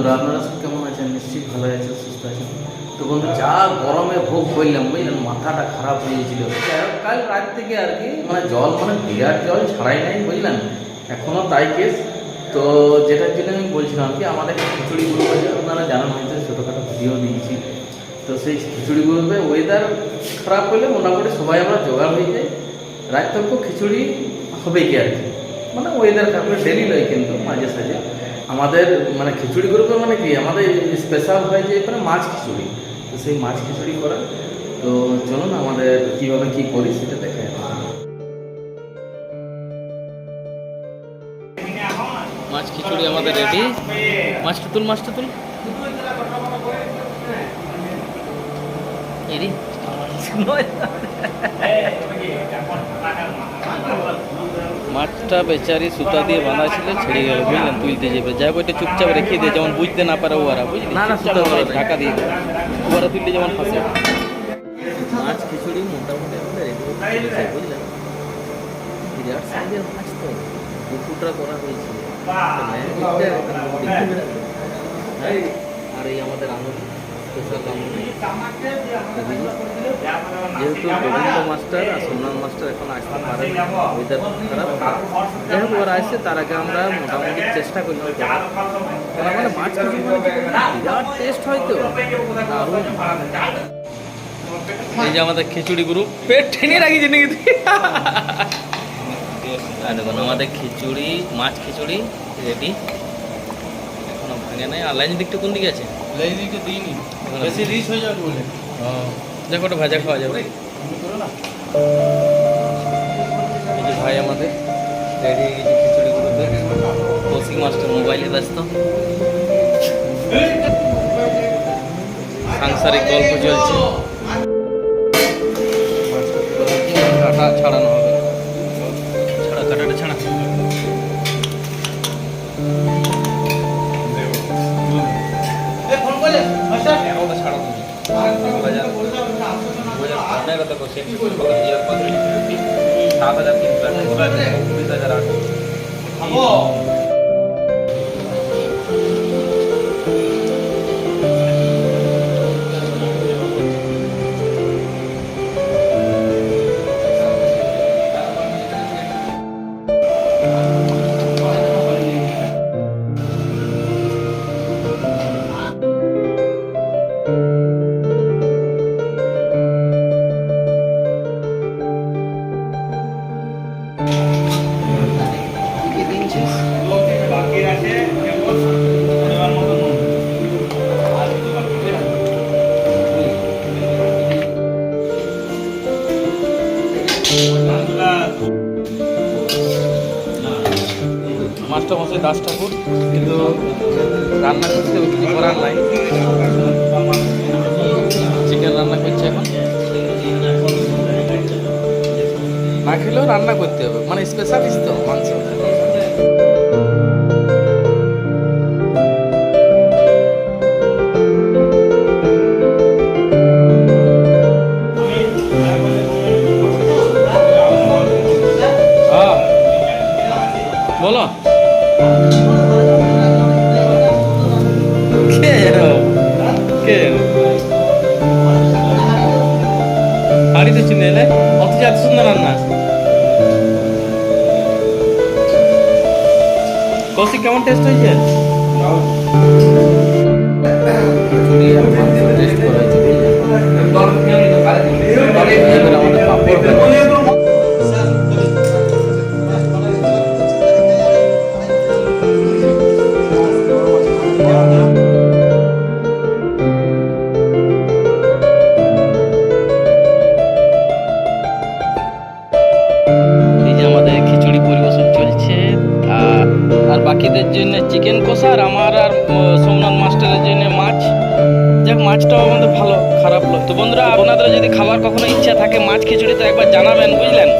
বন্ধুরা, আপনারা সব কেমন আছেন? নিশ্চয়ই ভালো আছেন, সুস্থ আছেন। তো বন্ধু, যা গরমে ভোগ করলাম, বুঝলেন, মাথাটা খারাপ হয়ে গেছিল। কাল রাত থেকে আর কি মানে জল মানে বিরাট জল ছাড়াই নাই, বুঝলেন? এখনও তাই কেস তো যেটার জন্য আমি বলছিলাম কি, আমাদের খিচুড়ি গ্রুপ আছে আপনারা জানেন হয়েছে ছোটোখাটো ভিডিও দিয়েছি। তো সেই খিচুড়ি গ্রুপে ওয়েদার খারাপ হলে মোটামুটি সবাই আমরা জোগাড় হয়ে যাই। রাত তক খিচুড়ি হবেই কি আর কি। মানে ওয়েদার খারাপ ডেলি নয় কিন্তু মাঝে সাঝে। আমাদের মানে খিচুড়ি গ্রুপে মানে কি আমাদের স্পেশাল হয় যে এখানে মাছ খিচুড়ি। তো সেই মাছ খিচুড়ি করা। তো চলুন আমাদের কীভাবে কী করি সেটা দেখা মাছ খিচুড়ি আমাদের রেডি মাছটা তুল মাছটা তুল এরি মাছটা বেচারি সুতা দিয়ে বাঁধা ছিল ছেড়ে গেল বুঝলেন তুলতে যাবে যাই ওইটা চুপচাপ রেখে দিয়ে যেমন বুঝতে না পারে ওরা বুঝলি? না, না, চুপচাপ সুতা ঢাকা দিয়ে দেবে ওরা তুলতে যেমন ফাঁসে। মাছ খিচুড়ি মোটামুটি আমাদের রেডি হচ্ছে বুঝলেন বিরাট সাইজের মাছ তো। করা? হ্যাঁ, আর এই আমাদের আঙুল যেহেতু গোবিন্দ মাস্টার আর সোমনাথ মাস্টার এখন আসতে পারে ওয়েদার খারাপ ওরা আসছে, তার আগে আমরা মোটামুটি চেষ্টা। ওরা মানে মাছ মানে বিরাট টেস্ট হয় তো। এই যে আমাদের খিচুড়ি গ্রুপ পেট ঠেনে রাখিছে নাকি দেখুন, আমাদের খিচুড়ি, মাছ খিচুড়ি, রেডি। এখনও ভাঙে নাই। আর লাইন দিকটা কোন দিকে আছে? লাইদিকে দিইনি? বেশি রিচ হয়ে যাবে বলে। দেখো ওটা ভাজা খাওয়া যাবে। এই যে ভাই আমাদের রেডি হয়ে গেছে কৌশিক মাস্টার মোবাইলে ব্যস্ত। সাংসারিক গল্প চলছে। ছাড়ানো? বাজার কত করছে সাত হাজার তিনশো বিশ মাস্টার মশাই, দাস ঠাকুর, কিন্তু রান্না করতে কিছু করার নাই। চিকেন রান্না করছে এখন। না খেলেও রান্না করতে হবে মানে স্পেশালিস্ট তো মাংস রান্না কৌশিক কেমন টেস্ট হয়েছে? আমাদের পাপড় জন্য চিকেন কষা আর আমার আর সোমনাথ মাস্টারের জন্য মাছ। যাক, মাছটাও আমাদের ভালো, খারাপ নয় তো বন্ধুরা, আপনাদের যদি খাবার কখনো ইচ্ছা থাকে, মাছ খিচুড়ি তো একবার জানাবেন, বুঝলেন?